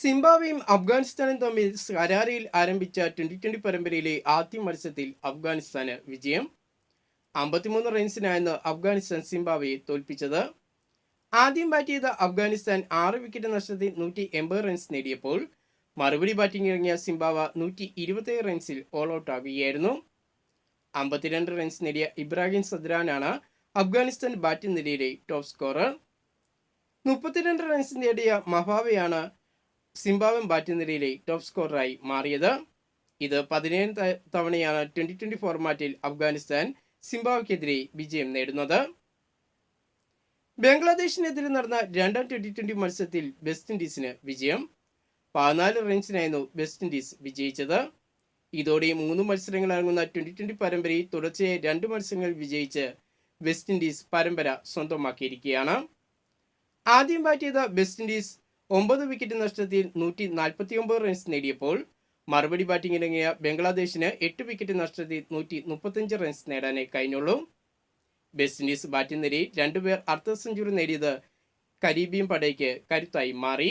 സിംബാബ്വേയും അഫ്ഗാനിസ്ഥാനും തമ്മിൽ കരാറിയിൽ ആരംഭിച്ച twenty twenty പരമ്പരയിലെ ആദ്യ മത്സരത്തിൽ അഫ്ഗാനിസ്ഥാന് വിജയം. അമ്പത്തിമൂന്ന് റൺസിനായിരുന്നു അഫ്ഗാനിസ്ഥാൻ സിംബാബ്വെയെ തോൽപ്പിച്ചത്. ആദ്യം ബാറ്റ് ചെയ്ത അഫ്ഗാനിസ്ഥാൻ ആറ് വിക്കറ്റ് നഷ്ടത്തിൽ നൂറ്റി എൺപത് റൺസ് നേടിയപ്പോൾ മറുപടി ബാറ്റിംഗ് ഇറങ്ങിയ സിംബാവ നൂറ്റി ഇരുപത്തേഴ് റൺസിൽ ഓൾ ഔട്ട് ആകുകയായിരുന്നു. അമ്പത്തിരണ്ട് റൺസ് നേടിയ ഇബ്രാഹിം സദ്രാനാണ് അഫ്ഗാനിസ്ഥാൻ ബാറ്റിംഗ് നിരയിലെ ടോപ്പ് സ്കോറർ മുപ്പത്തിരണ്ട് റൺസ് നേടിയ മഹാവയാണ് സിംബാബ്വൻ ബാറ്റിംഗ് നിരയിലെ ടോപ്പ് സ്കോററായി മാറിയത്. ഇത് പതിനേഴ് തവണയാണ് ട്വന്റി ട്വന്റി ഫോർമാറ്റിൽ അഫ്ഗാനിസ്ഥാൻ സിംബാവയ്ക്കെതിരെ വിജയം നേടുന്നത്. ബംഗ്ലാദേശിനെതിരെ നടന്ന രണ്ടാം ട്വന്റി ട്വന്റി മത്സരത്തിൽ വെസ്റ്റ് ഇൻഡീസിന് വിജയം. പതിനാല് റൺസിനായിരുന്നു വെസ്റ്റ് ഇൻഡീസ് വിജയിച്ചത്. ഇതോടെ മൂന്ന് മത്സരങ്ങൾ അടങ്ങുന്ന ട്വന്റി ട്വന്റി പരമ്പരയിൽ തുടർച്ചയായി രണ്ട് മത്സരങ്ങൾ വിജയിച്ച് വെസ്റ്റ് ഇൻഡീസ് പരമ്പര സ്വന്തമാക്കിയിരിക്കുകയാണ്. ആദ്യം ബാറ്റ് ചെയ്ത വെസ്റ്റ് ഇൻഡീസ് ഒമ്പത് വിക്കറ്റ് നഷ്ടത്തിൽ നൂറ്റി നാൽപ്പത്തി ഒമ്പത് റൺസ് നേടിയപ്പോൾ മറുപടി ബാറ്റിംഗിനിറങ്ങിയ ബംഗ്ലാദേശിന് എട്ട് വിക്കറ്റ് നഷ്ടത്തിൽ നൂറ്റി മുപ്പത്തഞ്ച് റൺസ് നേടാനേ കഴിഞ്ഞുള്ളൂ. വെസ്റ്റ് ഇൻഡീസ് ബാറ്റിംഗ് നിരയിൽ രണ്ടുപേർ അർദ്ധ സെഞ്ചുറി നേടിയത് കരീബിയൻ പടയ്ക്ക് കരുത്തായി മാറി.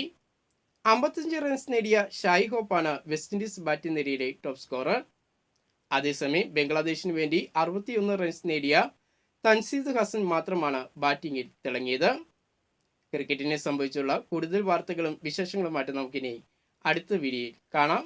അമ്പത്തഞ്ച് റൺസ് നേടിയ ഷായി ഹോപ്പാണ് വെസ്റ്റ് ഇൻഡീസ് ബാറ്റിംഗ് നിരയിലെ ടോപ്പ് സ്കോറർ അതേസമയം ബംഗ്ലാദേശിന് വേണ്ടി അറുപത്തിയൊന്ന് റൺസ് നേടിയ തൻസീദ് ഹസൻ മാത്രമാണ് ബാറ്റിംഗിൽ തിളങ്ങിയത്. ക്രിക്കറ്റിനെ സംബന്ധിച്ചുള്ള കൂടുതൽ വാർത്തകളും വിശേഷങ്ങളുമായിട്ട് നമുക്കിനി അടുത്ത വീഡിയോയിൽ കാണാം.